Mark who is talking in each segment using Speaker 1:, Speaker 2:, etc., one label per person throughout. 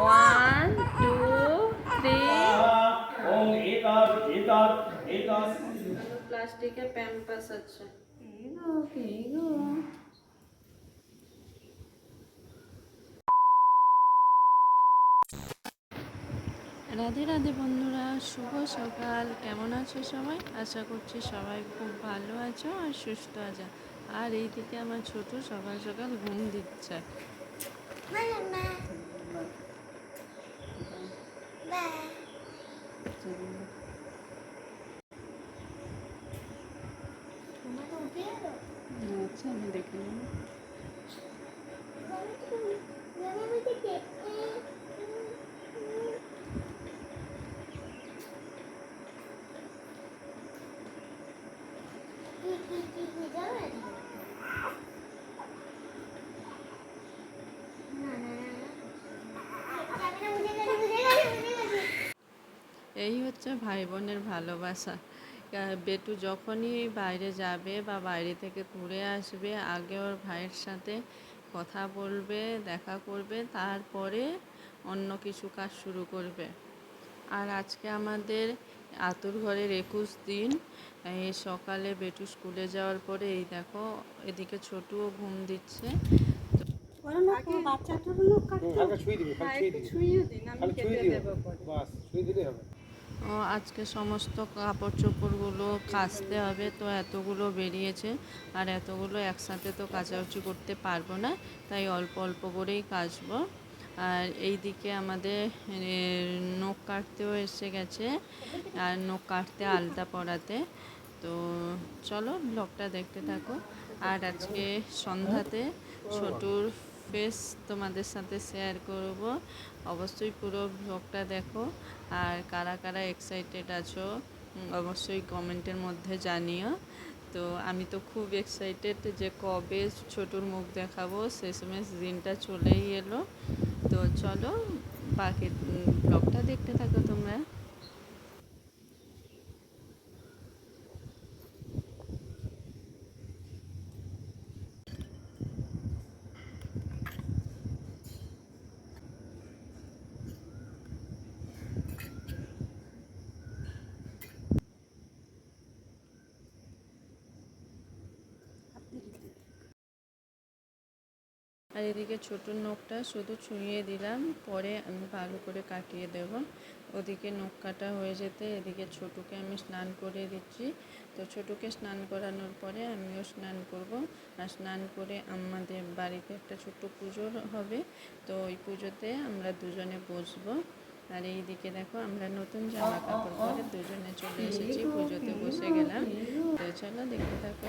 Speaker 1: One two three প্লাস্টিকের Pampers আছে। এই রাধে রাধে বন্ধুরা শুভ সকাল। কেমন আছো সবাই? আশা করছি সবাই খুব ভালো আছো আর সুস্থ আছো। আর এইদিকে আমার ছোট সকাল সকাল ঘুম দিচ্ছে। আচ্ছা আমি দেখে নেব এই হচ্ছে ভাই বোনের ভালোবাসা বেটু যখনই বাইরে যাবে বা বাইরে থেকে ঘুরে আসবে আগে ওর ভাইয়ের সাথে কথা বলবে দেখা করবে তারপরে অন্য কিছু কাজ শুরু করবে। আর আজকে আমাদের আতুর ঘরের একুশ দিন এই সকালে বেটু স্কুলে যাওয়ার পরে এই দেখো এদিকে ছোটুও ঘুম দিচ্ছে।
Speaker 2: বাস ছুঁয়ে দিলেই হবে।
Speaker 1: আজকে সমস্ত কাপড় চোপড়গুলো কাচতে হবে, তো এতগুলো বেরিয়েছে আর এতগুলো একসাথে তো কাচাকুচি করতে পারব না, তাই অল্প অল্প করেই কাচবো। আর এই দিকে আমাদের নখ কাটতেও এসে গেছে, আর নখ কাটতে আলতা পরাতে। তো চলো ব্লগটা দেখতে থাকো। আর আজকে সন্ধ্যাতে ছোটুর ফেস তোমাদের সাথে শেয়ার করব। অবশ্যই পুরো ব্লগটা দেখো। আর কারা কারা এক্সাইটেড আছো অবশ্যই কমেন্টের মধ্যে জানিও। তো আমি তো খুব এক্সাইটেড যে কবে ছোটুর মুখ দেখাবো, শেষমেশ দিনটা চলেই এলো। তো চলো বাকি ব্লগটা দেখতে থাকো তোমরা। আর এদিকে ছোট নখটা শুধু ছুঁয়ে দিলাম, পরে আমি ভালো করে কাটিয়ে দেব। ওদিকে নখ কাটা হয়ে যেতে এদিকে ছোটুকে আমি স্নান করে দিচ্ছি। তো ছোটুকে স্নান করানোর পরে আমিও স্নান করব। আর স্নান করে আমাদের বাড়িতে একটা ছোট্ট পুজো হবে। তো ওই পুজোতে আমরা দুজনে বসবো। আর এই দিকে দেখো আমরা নতুন জামা কাপড় পরে দুজনে চলে এসেছি। পুজোতে বসে গেলাম। তো চলো দেখতে থাকো।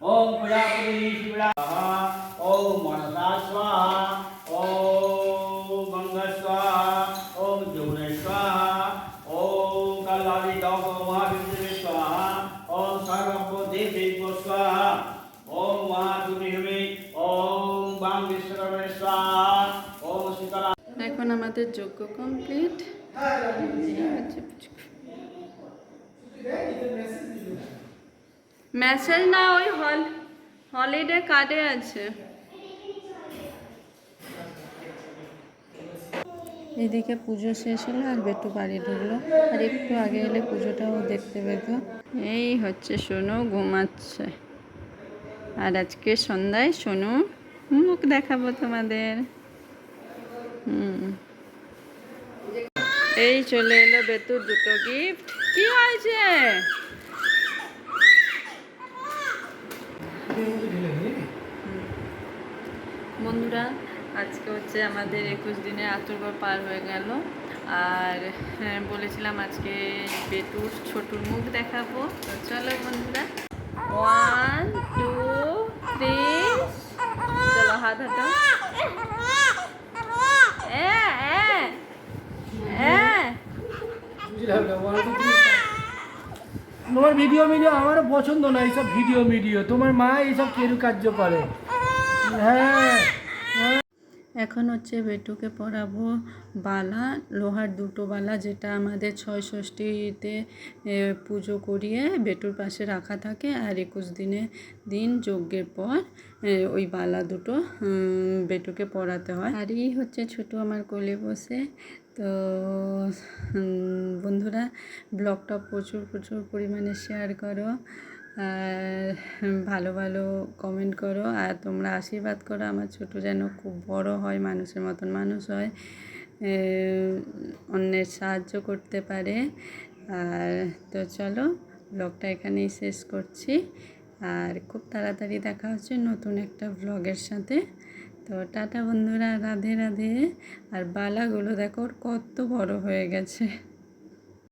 Speaker 3: শিবরাহা ওম মনসা স্বাহা ওম গঙ্গ স্বাহা ওম যৌন স্বাহা ওম কল্যাণী দশ মহাবিদ্যে স্বাহা ওম সর্বভূ দেবে স্বাহা ওম মহাদুরিহমে ওম বাং বিশ্বকর্মে স্বাহা ওম শীতলা
Speaker 1: এখন আমাদের যোগ্য কমপ্লিট মেসেজ না ওই হল হলিডে কার্ডে আছে। এদিকে পুজো শেষ হলো আর বেটু বাড়ি ঢুকলো। আর একটু আগে এলে পুজোটাও দেখতে পেত। এই হচ্ছে সোনু ঘুমাচ্ছে। আর আজকে সন্ধ্যায় সোনু মুখ দেখাবো তোমাদের। হুম। এই চলে এলো বেতুর দুটো গিফট কি হয়েছে? বন্ধুরা আজকে হচ্ছে আমাদের একুশ দিনের আতুরঘর পার হয়ে গেল। আর হ্যাঁ, বলেছিলাম আজকে বেটুর ছোটুর মুখ দেখাবো। তো চলো বন্ধুরা ওয়ান টু থ্রি চলো মাথাটা এ, এ, এ।
Speaker 4: তোমার ভিডিও মিডিও আমারও পছন্দ না, এইসব ভিডিও মিডিও তোমার মা এইসব কেরু কার্য করে। হ্যাঁ
Speaker 1: এখন হচ্ছে বেটুকে পরাবো বালা, লোহার দুটো বালা যেটা আমাদের ছয় ষষ্ঠীতে পুজো করিয়ে বেটুর পাশে রাখা থাকে আর একুশ দিনে দিন যজ্ঞের পর ওই বালা দুটো বেটুকে পরাতে হয়। আর এই হচ্ছে ছোট আমার কোলে বসে তো বন্ধুরা, ব্লগটা প্রচুর প্রচুর পরিমাণে শেয়ার করো আর ভালো ভালো কমেন্ট করো। আর তোমরা আশীর্বাদ করো, আমার ছোট যেন খুব বড় হয়, মানুষের মতন মানুষ হয় অন্যের সাহায্য করতে পারে। আর তো চলো, ব্লগটা এখানেই শেষ করছি। আর খুব তাড়াতাড়ি দেখা হচ্ছে নতুন একটা ব্লগের সাথে। তো টাটা বন্ধুরা রাধে রাধে। আর বালাগুলো দেখো কত বড় হয়ে গেছে।